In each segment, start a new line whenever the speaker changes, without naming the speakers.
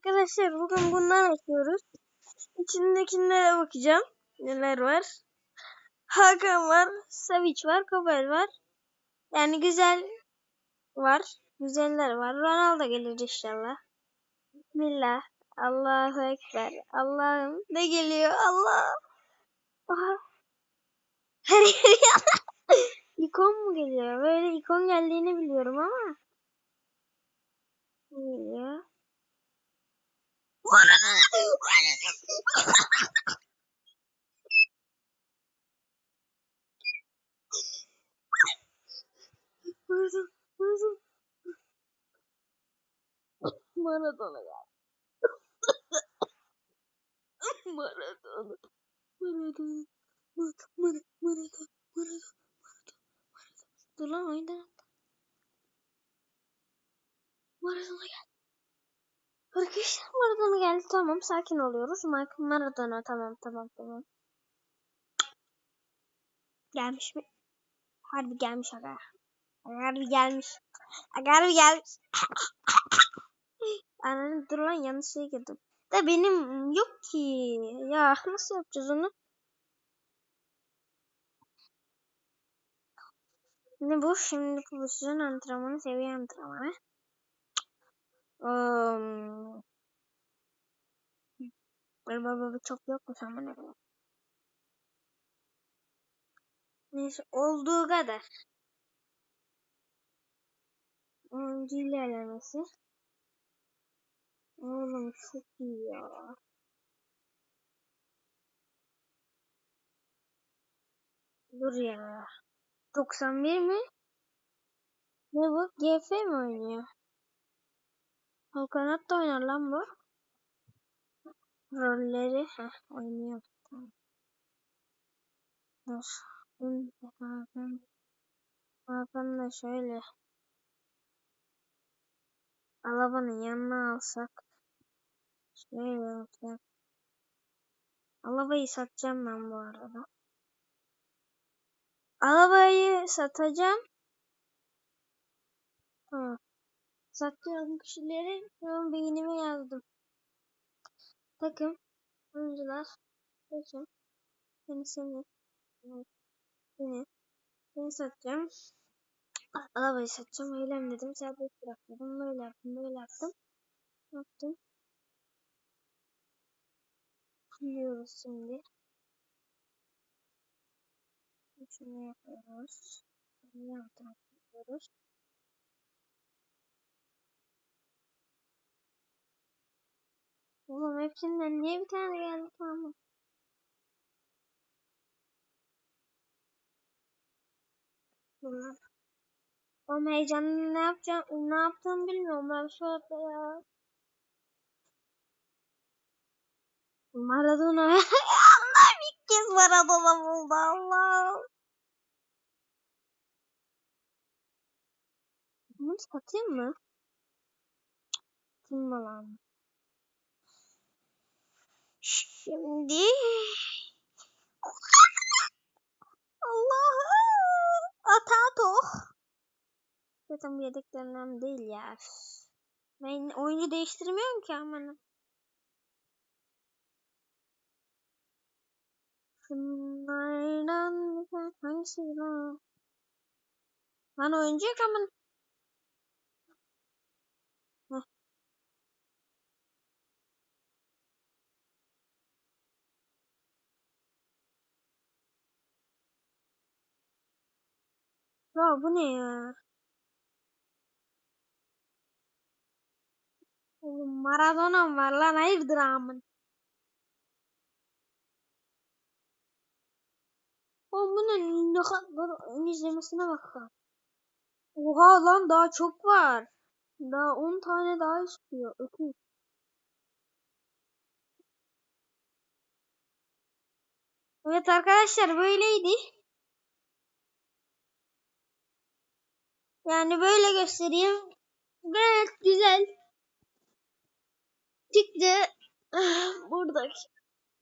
Arkadaşlar bugün bundan açıyoruz. İçindekilere bakacağım. Neler var. Hakan var. Savic var. Kobel var. Yani güzel var. Güzeller var. Ronaldo gelir inşallah. Bismillah. Allahu Ekber. Allah'ım ne geliyor? Allah. Her yer İkon mu geliyor? Böyle ikon geldiğini biliyorum ama. Ne geliyor? Vurdum, vurdum. Maradona geldi. Maradona. Maradona. Maradona. Maradona. Maradona. Dur lan oyundan attı. Maradona geldi. Arkadaşlar Maradona geldi. Tamam sakin oluyoruz. Michael Maradona tamam tamam tamam. Gelmiş mi? Harbi gelmiş aga. Aga harbi gelmiş. Aga harbi gelmiş. Ananı dur lan yanlış şey girdim. Da benim yok ki. Ya nasıl yapacağız onu? Ne bu? Şimdi pozisyon antrenmanı, seviye antrenmanı. Um, baba çok yok mu sen bana? Neyse olduğu kadar. Oyuncu ilerlemesi. Oğlum çok iyi ya. Dur ya. 91 mi? Ne bu? GF mi oynuyor? Halkanat da oynar lan bu. Rolleri heh, oynuyor. Dur. Hakan da şöyle. Alabanın yanına alsak. Şöyle yapsak. Alabayı satacağım ben bu arada. Alabayı satacağım. Tamam. Sattığım kişileri şu beynime yazdım. Takım. Oyuncular. Takım. Seni seni. Seni. Seni satacağım. Arabayı satacağım. Eylem dedim. Serbest bırakmadım. Böyle yaptım. Böyle yaptım. Yaptım. Biliyoruz şimdi. Şunu yapıyoruz. Bunu yapıyoruz. Oğlum hepsinden niye bir tane geldi tamam. Bunlar. Oğlum heyecanlı ne yapacağım, ne yaptığımı bilmiyorum ben şu anda ya. Maradona. Allah'ım ilk kez Maradona buldu Allah. Bunu satayım mı? Mı lan? Şimdi Allah Atato. Zaten bu yedeklerinden değil ya. Ben oyuncu değiştirmiyorum ki aman. Şunlardan hangisi lan? Lan oyuncu yok aman. Ya bu ne ya? Oğlum Maradona var lan hayırdır amın. Oğlum bunun ne kadar izlemesine bakalım. Oha lan daha çok var. Daha 10 tane daha istiyor. Öküz. Evet arkadaşlar böyleydi. Yani böyle göstereyim. Gayet güzel. Çıktı. Buradaki.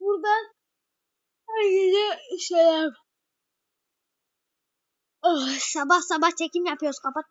Buradan herkese selam. Oh, sabah sabah çekim yapıyoruz. Kapat.